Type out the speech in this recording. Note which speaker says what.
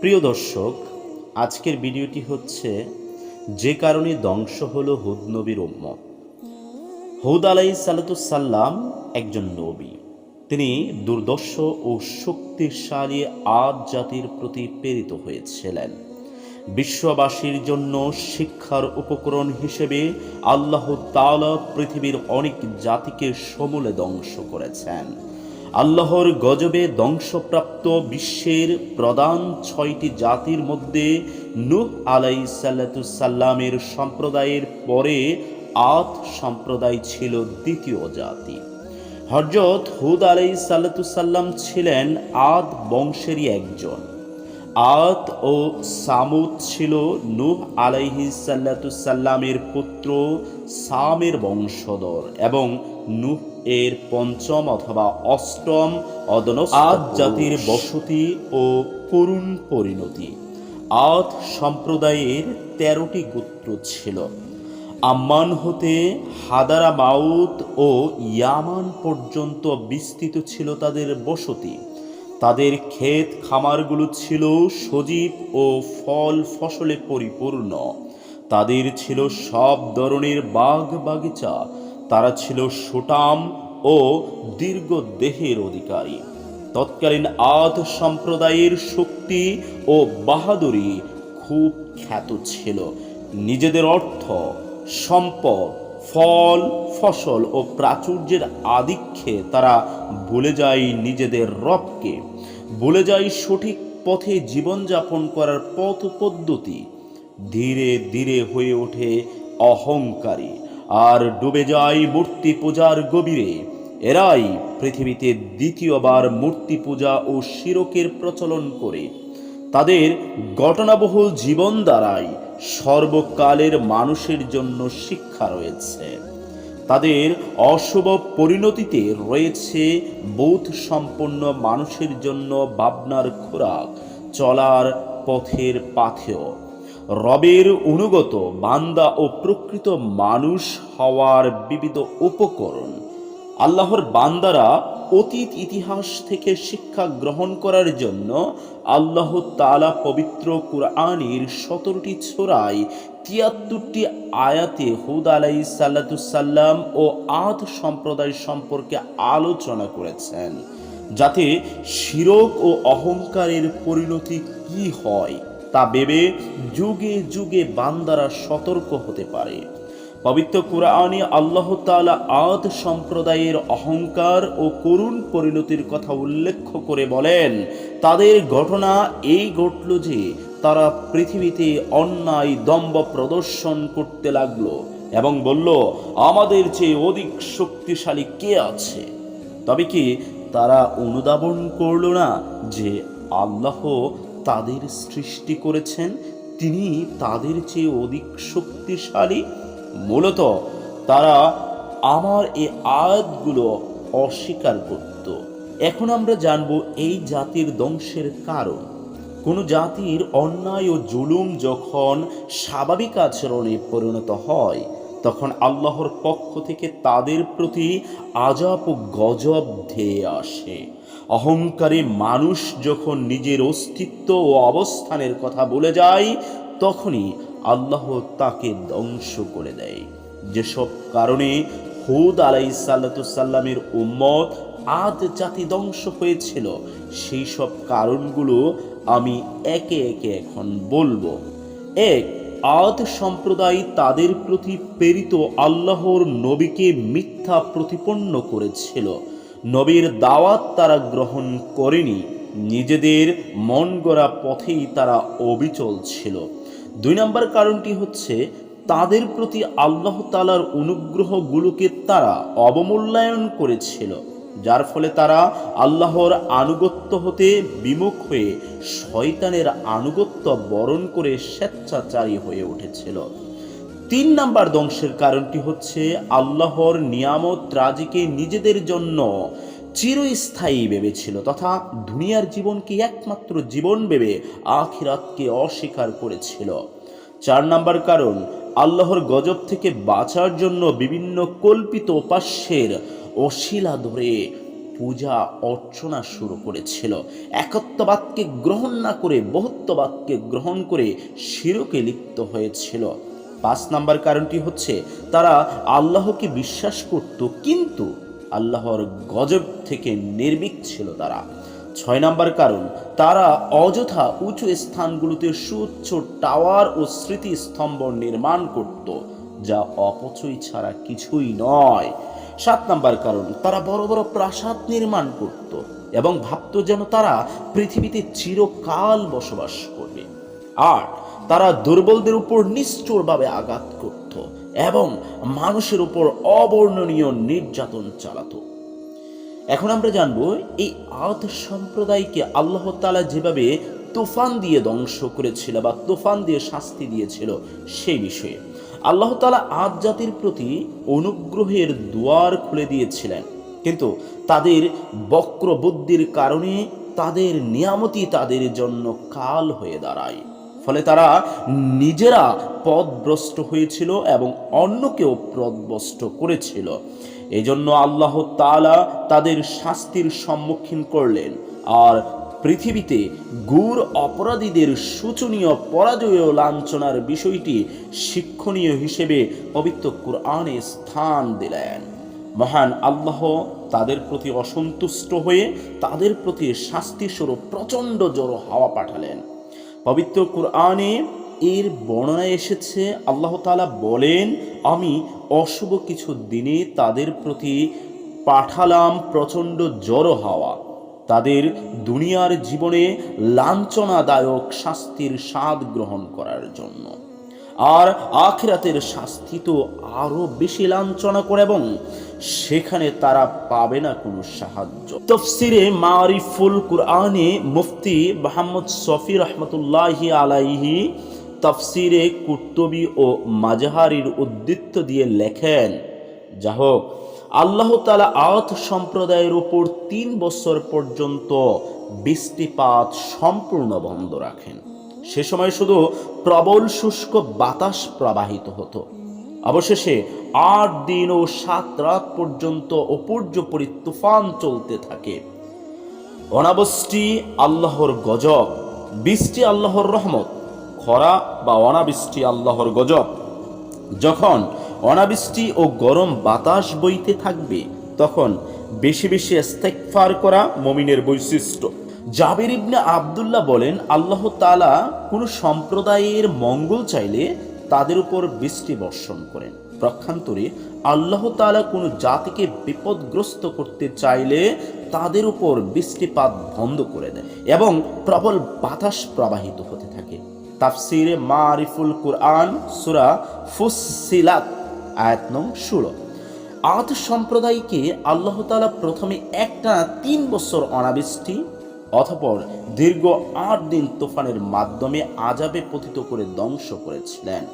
Speaker 1: প্রিয় দর্শক, আজকের ভিডিওটি হচ্ছে, যে কারণে ধ্বংস হলো হুদ নবীর উম্মত। হুদ আলাই সাল্লাম একজন নবী। তিনি দুর্দর্শ ও শক্তিশালী আদ জাতির প্রতি প্রেরিত হয়েছিলেন। বিশ্ববাসীর জন্য শিক্ষার উপকরণ হিসেবে আল্লাহ তাআলা পৃথিবীর অনেক জাতিকে সমূলে ধ্বংস করেছেন। আল্লাহর গজবে ধ্বংসপ্রাপ্ত বিশ্বের প্রধান ছয়টি জাতির মধ্যে নূহ আলাই সাল্লামের সম্প্রদায়ের পরে আত সম্প্রদায় ছিল দ্বিতীয় জাতি। হজরত হুদ আলাই সাল্লাম ছিলেন আদ বংশেরই একজন। আত ও সামুদ ছিল নূহ আলাইহি সাল্লামের পুত্র সামের বংশধর এবং নূহ এর পঞ্চম অথবা অষ্টম অদনস আদ জাতির বসতি ও করুণ পরিণতি। আদ সম্প্রদায়ের তেরোটি গোত্র ছিল। আম্মান হতে হাদারা মাউত ও ইয়ামান পর্যন্ত বিস্তৃত ছিল তাদের বসতি। তাদের ক্ষেত খামারগুলো ছিল সজীব ও ফল ফসলে পরিপূর্ণ। তাদের ছিল সব ধরনের বাগ বাগিচা তারা ছিল সুটাম ও দীর্ঘ দেহের অধিকারী। তৎকালীন আদ সম্প্রদায়ের শক্তি ও বাহাদুরি খুব খ্যাত ছিল। নিজেদের অর্থ সম্পদ, ফল, ফসল ও প্রাচুর্যের আধিক্যে তারা ভুলে যায় নিজেদের রবকে। ভুলে যায় সঠিক পথে জীবনযাপন করার পথ পদ্ধতি। ধীরে ধীরে হয়ে ওঠে অহংকারী। আর ডুবে যায় মূর্তি পূজার গভীরে। এরাই পৃথিবীতে দ্বিতীয়বার মূর্তি পূজা ও শিরকের প্রচলন করে। তাদের ঘটনাবহুল জীবন দ্বারাই সর্বকালের মানুষের জন্য শিক্ষা রয়েছে। তাদের অশুভ পরিণতিতে রয়েছে বোধ সম্পন্ন মানুষের জন্য ভাবনার খোরাক, চলার পথের পাথেয়। রবের অনুগত বান্দা ও প্রকৃত মানুষ হওয়ার বিবিধ উপকরণ। আল্লাহর বান্দারা অতীত ইতিহাস থেকে শিক্ষা গ্রহণ করার জন্য আল্লাহ তালা পবিত্র কুরআনের সতেরোটি ছোড়ায় তিয়াত্তরটি আয়াতে হুদ আলাই সাল্লাতুসাল্লাম ও আধ সম্প্রদায় সম্পর্কে আলোচনা করেছেন, যাতে শিরক ও অহংকারের পরিণতি কি হয় তা ভেবে যুগে যুগে বান্দারা সতর্ক হতে পারে। পবিত্র কুরআনে আল্লাহ তাআলা আদ সম্প্রদায়ের অহংকার ও করুণ পরিণতির কথা উল্লেখ করে বলেন, তাদের ঘটনা এই ঘটল যে তারা পৃথিবীতে অন্যায় দম্ভ প্রদর্শন করতে লাগল এবং বলল, আমাদের চেয়ে অধিক শক্তিশালী কে আছে? তবে কি তারা অনুধাবন করল না যে আল্লাহ তাদের সৃষ্টি করেছেন, তিনি তাদের চেয়ে অধিক শক্তিশালী। মূলত তারা আমার এই আয়াতগুলো অস্বীকার করত। এখন আমরা জানব এই জাতির ধ্বংসের কারণ। কোনো জাতির অন্যায় ও জুলুম যখন স্বাভাবিক আচরণে পরিণত হয় তখন আল্লাহর পক্ষ থেকে তাদের প্রতি আজাব ও গজব ধেয়ে আসে। অহংকারী মানুষ যখন নিজের অস্তিত্ব ও অবস্থানের কথা বলে যায়, তখনই আল্লাহ তাকে ধ্বংস করে দেয়। যেসব কারণে হুদ আলাই সাল্লামের উম্মত আদ জাতি ধ্বংস হয়েছিল, সেই সব কারণগুলো আমি একে একে এখন বলব। এক আদ সম্প্রদায় তাদের প্রতি প্রেরিত আল্লাহর নবীকে মিথ্যা প্রতিপন্ন করেছিল। নবীর দাওয়াত তারা গ্রহণ করেনি, নিজেদের মন গড়া পথেই তারা অবিচল ছিল। দুই নম্বর কারণটি হচ্ছে, তাদের প্রতি আল্লাহ তালার অনুগ্রহগুলোকে তারা অবমূল্যায়ন করেছিল। যার ফলে তারা আল্লাহর আনুগত্য হতে বিমুখ হয়ে শয়তানের আনুগত্য বরণ করে স্বেচ্ছাচারী হয়ে উঠেছিল। তিন নাম্বার ধ্বংসের কারণটি হচ্ছে আল্লাহর নিয়ামত রাজিকে নিজেদের জন্য চিরস্থায়ী ভেবেছিল তথা দুনিয়ার জীবনকে একমাত্র জীবন ভেবে আখিরাতকে অস্বীকার করেছিল। চার নাম্বার কারণ, আল্লাহর গজব থেকে বাঁচার জন্য বিভিন্ন কল্পিত উপাস্যের অশিলা ধরে পূজা অর্চনা শুরু করেছিল। একত্ববাদকে গ্রহণ না করে, বহুত্ববাদকে গ্রহণ করে শিরকে লিপ্ত হয়েছিল। পাঁচ নাম্বার কারণটি হচ্ছে, তারা আল্লাহকে বিশ্বাস করত, কিন্তু আল্লাহর গজব থেকে নির্ভীক ছিল তারা। ছয় নাম্বার কারণ, তারা অযথা উঁচু স্থানগুলোতে সুউচ্চ টাওয়ার ও স্মৃতিস্তম্ভ নির্মাণ করত, যা অপচয় ছাড়া কিছুই নয়। সাত নাম্বার কারণ, তারা বড় বড় প্রাসাদ নির্মাণ করত এবং ভাবত যেন তারা পৃথিবীতে চিরকাল বসবাস করবে। আর তারা দুর্বলদের উপর নিষ্ঠুরভাবে আঘাত করত এবং মানুষের উপর অবর্ণনীয় নির্যাতন চালাতো। এখন আমরা জানব, এই আদ সম্প্রদায়কে আল্লাহ তালা যেভাবে তুফান দিয়ে ধ্বংস করেছিল বা তুফান দিয়ে শাস্তি দিয়েছিল সেই বিষয়ে। আল্লাহ তালা আদ জাতির প্রতি অনুগ্রহের দুয়ার খুলে দিয়েছিলেন। কিন্তু তাদের বক্র বুদ্ধির কারণে তাদের নিয়ামতি তাদের জন্য কাল হয়ে দাঁড়ায়। ফলে তারা নিজেরা পদভ্রষ্ট হয়েছিল এবং অন্যকেও পদভ্রষ্ট করেছিল। এই জন্য আল্লাহ তাআলা তাদের শাস্তির সম্মুখীন করলেন। আর পৃথিবীতে গুর অপরাধীদের শোচনীয় পরাজয় ও লাঞ্ছনার বিষয়টি শিক্ষণীয় হিসেবে পবিত্র কোরআনে স্থান দিলেন। মহান আল্লাহ তাদের প্রতি অসন্তুষ্ট হয়ে তাদের প্রতি শাস্তিস্বরূপ প্রচণ্ড জড়ো হাওয়া পাঠালেন। পবিত্র কোরআনে এর বর্ণনা এসেছে, আল্লাহ তালা বলেন, আমি অশুভ কিছু দিনে তাদের প্রতি পাঠালাম প্রচণ্ড জড়ো হাওয়া। তাদের দুনিয়ার জীবনে লাঞ্ছনাদায়ক শাস্তির স্বাদ গ্রহণ করার জন্য। আর আখিরাতের শাস্তি তো আরও বেশি লাঞ্ছনা করে এবং সেখানে তারা পাবে না কোনো সাহায্য। তফসিরে মারিফুল কুরআনে মুফতি মোহাম্মদ সফি রহমতুল্লাহি আলাইহি তফসিরে কুর্তবি ও মাজাহারির উদ্দীপ্ত দিয়ে লেখেন যা হোক আল্লাহ তালা আত সম্প্রদায়ের উপর তিন বছর পর্যন্ত বৃষ্টিপাত সম্পূর্ণ বন্ধ রাখেন। সে সময় শুধু প্রবল শুষ্ক বাতাস প্রবাহিত হতো। অবশেষে আট দিন ও সাত রাত পর্যন্ত অপর্যপরি তুফান চলতে থাকে। অনাবৃষ্টি আল্লাহর গজব, বৃষ্টি আল্লাহর রহমত, খরা বা অনাবৃষ্টি আল্লাহর গজব, যখন অনাবৃষ্টি ও গরম বাতাস বইতে থাকবে। তখন বেশি বেশি ইস্তেগফার করা মমিনের বৈশিষ্ট্য। জাবির ইবনে আব্দুল্লাহ বলেন, আল্লাহ তাআলা কোনো সম্প্রদায়ের মঙ্গল চাইলে তাদের উপর বৃষ্টি বর্ষণ করেন। প্রক্ষান্তরে আল্লাহ তাআলা কোনো জাতিকে বিপদগ্রস্ত করতে চাইলে তাদের উপর বৃষ্টিপাত বন্ধ করে দেয় এবং প্রবল বাতাস প্রবাহিত হতে থাকে। তাফসিরে মারিফুল কুরআন সূরা ফুসসিলাত আয়াত নং ষোলো। আদ সম্প্রদায়কে আল্লাহ তালা প্রথমে একটা তিন বছর অনাবৃষ্টি অথপর দীর্ঘ আট দিন তুফানের মাধ্যমে আজাবে পতিত করে ধ্বংস করেছিলেন।